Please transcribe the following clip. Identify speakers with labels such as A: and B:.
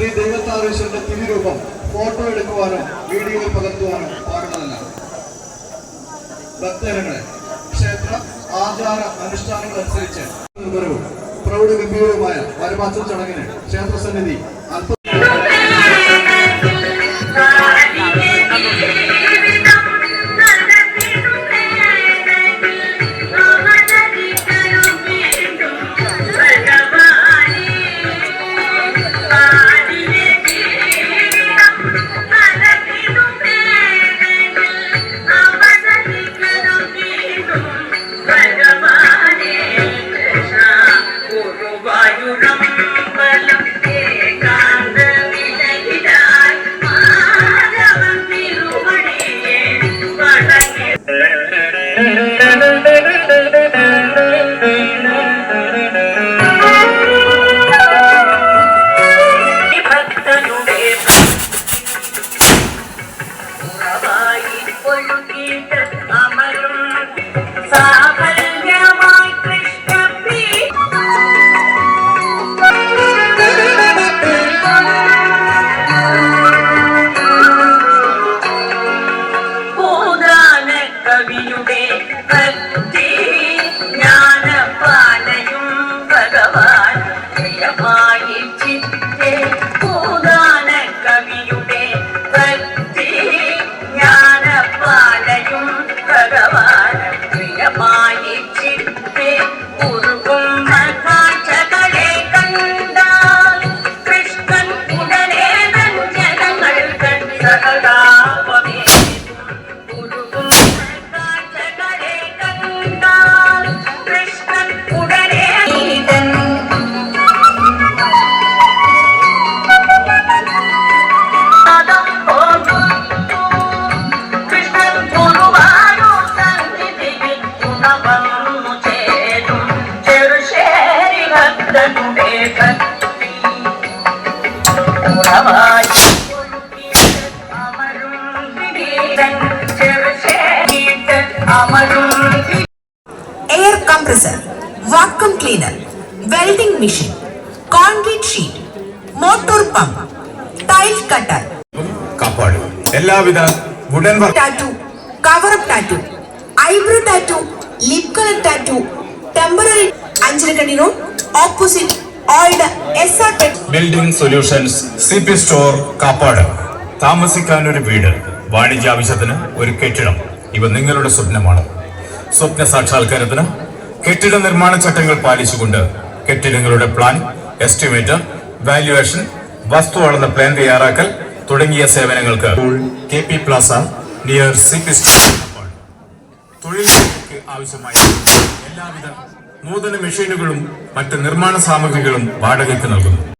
A: Shri ദൈവത്താറീശ്വരന്റെ തിരുരൂപം photo എടുക്കുവാനോ വീഡിയോയിൽ പകർത്തുവാനോ പാടുന്നതല്ല ഭക്തജനങ്ങളെ ക്ഷേത്ര ആചാര അനുഷ്ഠാനങ്ങൾ അനുസരിച്ച് നിർഭരവും പ്രൗഢഗംഭീരവുമായ വരമാറ്റൽ ചടങ്ങിന് ക്ഷേത്രസന്നിധി അല്പ
B: you Calvillo വിനീതൻ
C: air compressor vacuum cleaner welding machine concrete sheet motor pump tile cutter
D: Kappad. എല്ലാവിധ wooden
C: tattoo cover up tattoo eyebrow tattoo lip colour tattoo temporary Ancharakandy road opposite old S R
D: building solutions C P store Kappad. താമസിക്കാൻ ഒരു വീട് വാണിജ്യ ആവശ്യത്തിന് ഒരു കെട്ടിടം. ഇവ നിങ്ങളുടെ സ്വപ്നമാണ്. സ്വപ്ന സാക്ഷാത്കാരത്തിന് കെട്ടിട നിർമ്മാണ ചട്ടങ്ങൾ പാലിച്ചുകൊണ്ട് കെട്ടിടങ്ങളുടെ പ്ലാൻ എസ്റ്റിമേറ്റ് വാല്യുവേഷൻ വസ്തു അളന്ന പ്ലാൻ തയ്യാറാക്കൽ തുടങ്ങിയ സേവനങ്ങൾക്ക് K P plaza near C P തൊഴിലാളികൾക്ക് ആവശ്യമായ എല്ലാവിധ നൂതന മെഷീനുകളും മറ്റ് നിർമ്മാണ സാമഗ്രികളും വാടകയ്ക്ക് നൽകുന്നു.